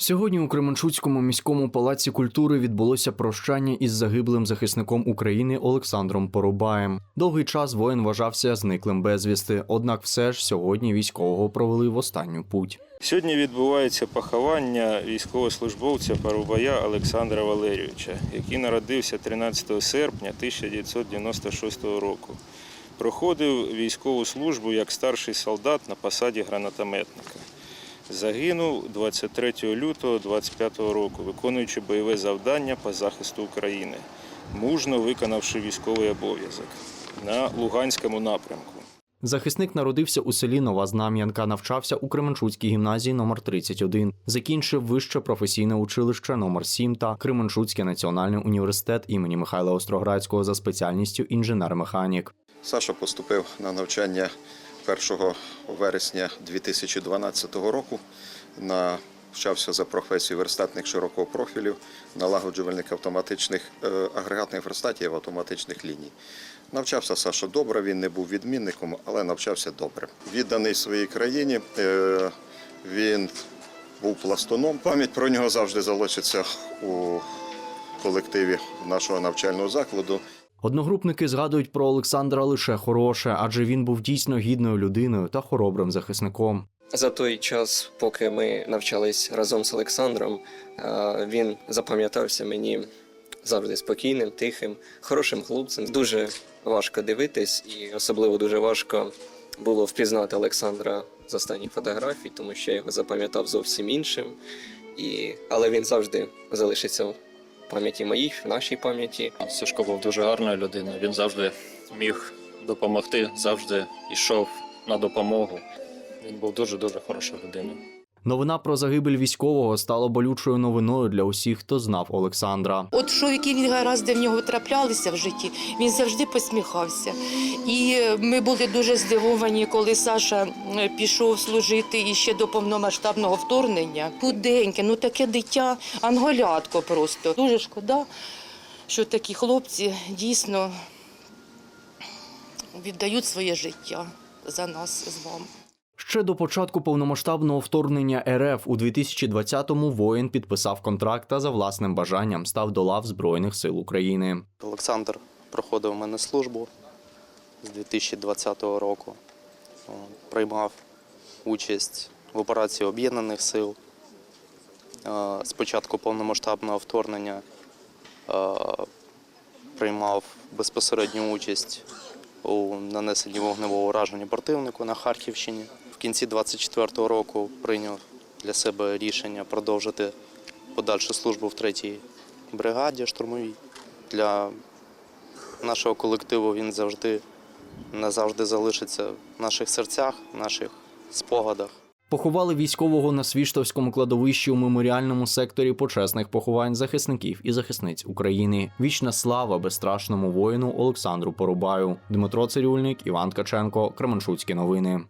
Сьогодні у Кременчуцькому міському палаці культури відбулося прощання із загиблим захисником України Олександром Поробаєм. Довгий час воїн вважався зниклим безвісти, однак все ж сьогодні військового провели в останню путь. Сьогодні відбувається поховання військовослужбовця Парубая Олександра Валерійовича, який народився 13 серпня 1996 року. Проходив військову службу як старший солдат на посаді гранатометника. Загинув 23 лютого 25 року, виконуючи бойове завдання по захисту України, мужно виконавши військовий обов'язок на Луганському напрямку. Захисник народився у селі Нова Знам'янка, навчався у Кременчуцькій гімназії номер 31 закінчив вище професійне училище номер 7 та Кременчуцький національний університет імені Михайла Остроградського за спеціальністю інженер-механік. Саша поступив на навчання 1 вересня 2012 року. Навчався за професією верстатник широкого профілю, налагоджувальник автоматичних е, агрегатних верстатів автоматичних ліній. Навчався Саша добре, він не був відмінником, але навчався добре. Відданий своїй країні, е, він був пластоном. Пам'ять про нього завжди залишиться у колективі нашого навчального закладу. Одногрупники згадують про Олександра лише хороше, адже він був дійсно гідною людиною та хоробрим захисником. За той час, поки ми навчались разом з Олександром, е, він запам'ятався мені завжди спокійним, тихим, хорошим хлопцем. Дуже важко дивитись, і особливо дуже важко було впізнати Олександра з останніх фотографій, тому що я його запам'ятав зовсім іншим. І... Але він завжди залишиться пам'яті моїй, в нашій пам'яті. Сашко був дуже гарною людиною. Він завжди міг допомогти, завжди йшов на допомогу. Він був дуже дуже хорошою людиною. Новина про загибель військового стала болючою новиною для усіх, хто знав Олександра. От що які він гаразди в нього траплялися в житті, він завжди посміхався. І ми були дуже здивовані, коли Саша е, пішов служити і ще до повномасштабного вторгнення. Худеньке, ну таке дитя, анголятко просто. Дуже шкода, що такі хлопці дійсно віддають своє життя за нас з вами. Ще до початку повномасштабного вторгнення РФ у 2020-му воїн підписав контракт та за власним бажанням став до лав Збройних сил України. Олександр проходив у мене службу з 2020 року. Приймав участь в операції Об'єднаних сил. Е, З початку повномасштабного вторгнення приймав безпосередню участь у нанесенні вогневого ураження противнику на Харківщині. Кінці 24-го року прийняв для себе рішення продовжити подальшу службу в 3-й бригаді штурмовій. Для нашого колективу він завжди назавжди залишиться в наших серцях, в наших спогадах. Поховали військового на Свіштовському кладовищі у меморіальному секторі почесних поховань захисників і захисниць України. Вічна слава безстрашному воїну Олександру Порубаю. Дмитро Цирюльник, Іван Ткаченко, Кременчуцькі новини.